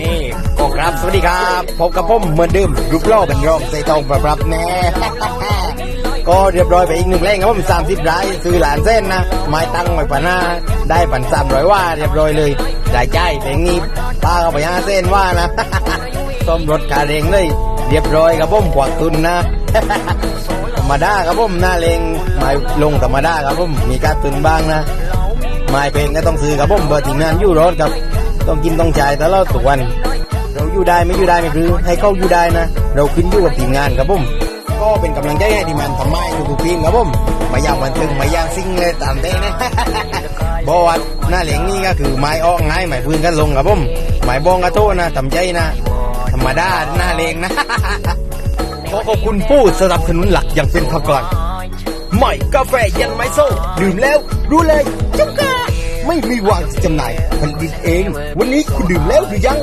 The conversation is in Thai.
นี่ก็ครับ สวัสดีครับพบกับผมเหมือนเดิมรูปล่อกันรองใส่ตองปรับแน่ก็เรียบร้อยไปอีกหนึ่งแรงครับผมสามสิบรายซื้อหลานเส้นนะไม้ตั้งไว้ปันหน้าได้ปันสามร้อยว่าเรียบร้อยเลยได้ใจเพลงนี้ป้าก็ไปห้าเส้นว่านะซ่อมรถคาเรงเลยเรียบร้อยครับผมกวักทุนนะธรรมดาครับผมหน้าเลงไม้ลงธรรมดาครับผมมีการตุนบ้างนะไม้เพลงก็ต้องซื้อครับผมเบอร์ทีมงานยู่รถครับ ต้องกินต้องจ่ายตลอดทุกวัน เราอยู่ได้ไม่อยู่ได้ไม่คือ ให้เขาอยู่ได้นะ เราขึ้นอยู่กับทีมงานครับผมก็เป็นกำลังใจให้ทีมงานทำไม้ทุกๆทีมครับผมมาอย่างบันเทิงมาอย่างซิ่งเลยตามเต้นะบอวัดหน้าเหลียงนี่ก็คือไม้ออกง่ายไม้พื้นกันลงครับผมไม้บองกระโตนะทำใจนะ ธรรมดาหน้าเลงนะขอขอบคุณผู้สนับสนุนหลักอย่างเป็นทางการใหม่กาแฟเย็นไม้โซดื่มแล้วรู้เลยจุ๊กกา ไม่มีวางจำหน่ายผลิตเอง วันนี้คุณดื่มแล้วหรือยัง